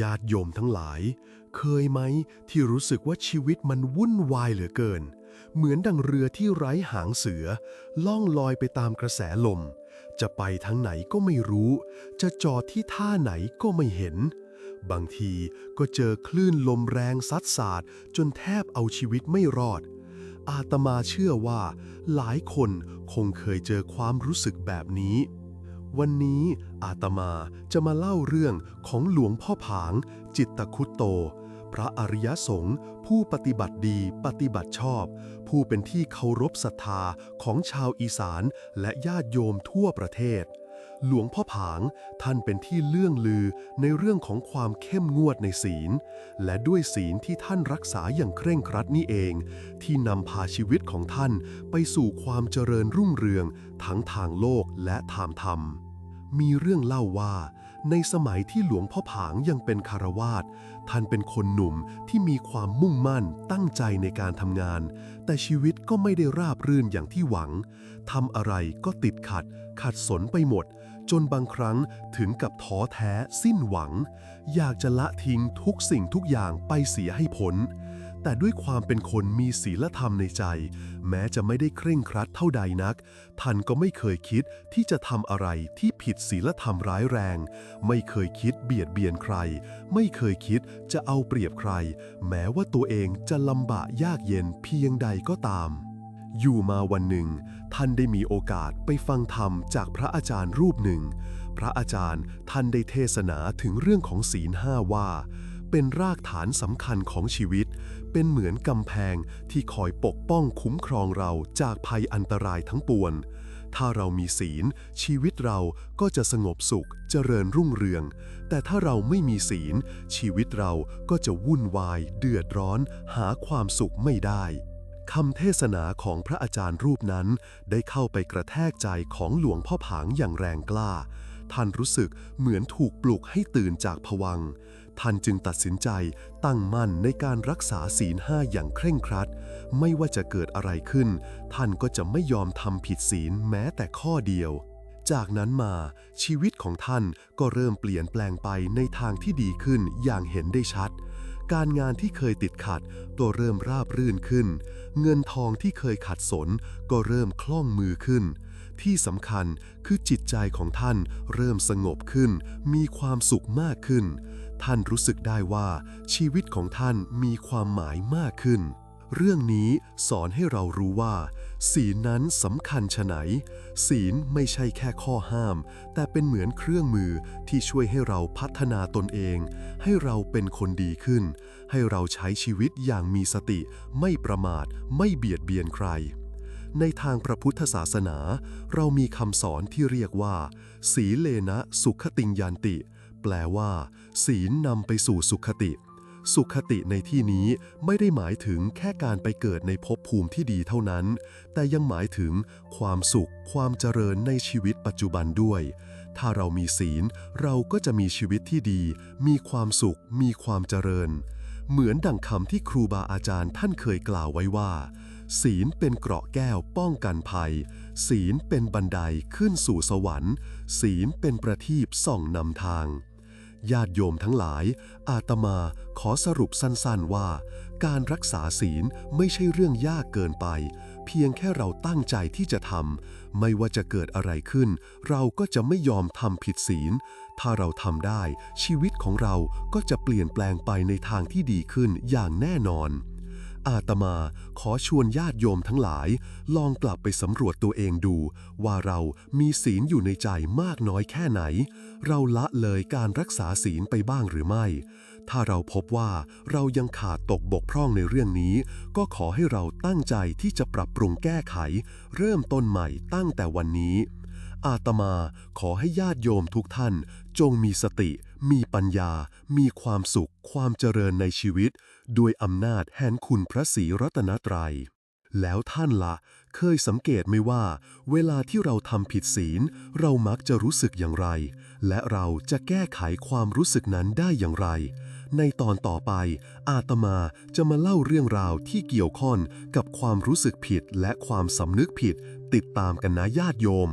ญาติโยมทั้งหลาย เคยไหมที่รู้สึกว่าชีวิตมันวุ่นวายเหลือเกิน เหมือนดังเรือที่ไร้หางเสือ ล่องลอยไปตามกระแสลม จะไปทางไหนก็ไม่รู้ จะจอดที่ท่าไหนก็ไม่เห็น บางทีก็เจอคลื่นลมแรงซัดสาดจนแทบเอาชีวิตไม่รอด อาตมาเชื่อว่า หลายคนคงเคยเจอความรู้สึกแบบนี้ วันนี้อาตมาจะมาเล่าเรื่องของหลวงพ่อผาง จิตตคุตโต พระอริยสงฆ์ผู้ปฏิบัติดีปฏิบัติชอบ ผู้เป็นที่เคารพศรัทธาของชาวอีสานและญาติโยมทั่วประเทศ หลวงพ่อผางท่านเป็นที่เลื่องลือในเรื่องของความเข้มงวดในศีล และด้วยศีลที่ท่านรักษาอย่างเคร่งครัดนี่เอง ที่นำพาชีวิตของท่านไปสู่ความเจริญรุ่งเรืองทั้งทางโลกและทางธรรม มีเรื่องเล่าว่า ในสมัยที่หลวงพ่อผางยังเป็นคารวาสท่านเป็นคนหนุ่มที่มีความมุ่งมั่นตั้งใจในการทำงาน แต่ชีวิตก็ไม่ได้ราบรื่นอย่างที่หวังทำอะไรก็ติดขัด ขัดสนไปหมด จนบางครั้งถึงกับท้อแท้สิ้นหวัง อยากจะละทิ้งทุกสิ่งทุกอย่างไปเสียให้พ้น แต่ด้วยความเป็นคนมีศีลธรรมในใจ แม้จะไม่ได้เคร่งครัดเท่าใดนัก ท่านก็ไม่เคยคิดที่จะทำอะไรที่ผิดศีลธรรมร้ายแรง ไม่เคยคิดเบียดเบียนใคร ไม่เคยคิดจะเอาเปรียบใคร แม้ว่าตัวเองจะลำบากยากเย็นเพียงใดก็ตาม อยู่มาวันหนึ่ง ท่านได้มีโอกาสไปฟังธรรมจากพระอาจารย์รูปหนึ่ง พระอาจารย์ท่านได้เทศนาถึงเรื่องของศีลห้าว่า เป็นรากฐานสำคัญของชีวิต เป็นเหมือนกำแพงที่คอยปกป้องคุ้มครองเราจากภัยอันตรายทั้งปวงถ้าเรามีศีล ชีวิตเราก็จะสงบสุขเจริญรุ่งเรือง แต่ถ้าเราไม่มีศีล ชีวิตเราก็จะวุ่นวาย เดือดร้อน หาความสุขไม่ได้คำเทศนาของพระอาจารย์รูปนั้น ได้เข้าไปกระแทกใจของหลวงพ่อผางอย่างแรงกล้า ท่านรู้สึกเหมือนถูกปลุกให้ตื่นจากผวัง ท่านจึงตัดสินใจตั้งมั่นในการรักษาศีลห้าอย่างเคร่งครัด ไม่ว่าจะเกิดอะไรขึ้น ท่านก็จะไม่ยอมทำผิดศีลแม้แต่ข้อเดียว จากนั้นมาชีวิตของท่านก็เริ่มเปลี่ยนแปลงไปในทางที่ดีขึ้นอย่างเห็นได้ชัด การงานที่เคยติดขัดก็เริ่มราบรื่นขึ้น เงินทองที่เคยขัดสนก็เริ่มคล่องมือขึ้นที่สำคัญคือจิตใจของท่านเริ่มสงบขึ้น มีความสุขมากขึ้น ท่านรู้สึกได้ว่าชีวิตของท่านมีความหมายมากขึ้น เรื่องนี้สอนให้เรารู้ว่า ศีลนั้นสำคัญชะไหน ศีลไม่ใช่แค่ข้อห้าม แต่เป็นเหมือนเครื่องมือที่ช่วยให้เราพัฒนาตนเอง ให้เราเป็นคนดีขึ้น ให้เราใช้ชีวิตอย่างมีสติ ไม่ประมาท ไม่เบียดเบียนใครในทางพระพุทธศาสนา เรามีคำสอนที่เรียกว่า สีเลนะสุขติงยันติ แปลว่า ศีลนำไปสู่สุขติ สุขติในที่นี้ไม่ได้หมายถึงแค่การไปเกิดในภพภูมิที่ดีเท่านั้น แต่ยังหมายถึงความสุข ความเจริญในชีวิตปัจจุบันด้วย ถ้าเรามีศีล เราก็จะมีชีวิตที่ดี มีความสุข มีความเจริญ เหมือนดังคำที่ครูบาอาจารย์ท่านเคยกล่าวไว้ว่าศีลเป็นเกราะแก้วป้องกันภัย ศีลเป็นบันไดขึ้นสู่สวรรค์ ศีลเป็นประทีปส่องนำทาง ญาติโยมทั้งหลาย อาตมาขอสรุปสั้นๆว่า การรักษาศีลไม่ใช่เรื่องยากเกินไป เพียงแค่เราตั้งใจที่จะทำไม่ว่าจะเกิดอะไรขึ้น เราก็จะไม่ยอมทำผิดศีล ถ้าเราทำได้ ชีวิตของเราก็จะเปลี่ยนแปลงไปในทางที่ดีขึ้นอย่างแน่นอน อาตมาขอชวนญาติโยมทั้งหลาย ลองกลับไปสำรวจตัวเองดู ว่าเรามีศีลอยู่ในใจมากน้อยแค่ไหน เราละเลยการรักษาศีลไปบ้างหรือไม่ ถ้าเราพบว่าเรายังขาดตกบกพร่องในเรื่องนี้ ก็ขอให้เราตั้งใจที่จะปรับปรุงแก้ไข เริ่มต้นใหม่ตั้งแต่วันนี้ อาตมาขอให้ญาติโยมทุกท่าน จงมีสติ มีปัญญา มีความสุข ความเจริญในชีวิต ด้วยอำนาจแห่งคุณพระศรีรัตนตรัย แล้วท่านละ่ะเคยสังเกตไหมว่า เวลาที่เราทำผิดศีล เรามักจะรู้สึกอย่างไร และเราจะแก้ไขความรู้สึกนั้นได้อย่างไร ในตอนต่อไป อาตมาจะมาเล่าเรื่องราวที่เกี่ยวข้องกับความรู้สึกผิดและความสำนึกผิด ติดตามกันนะญาติโยม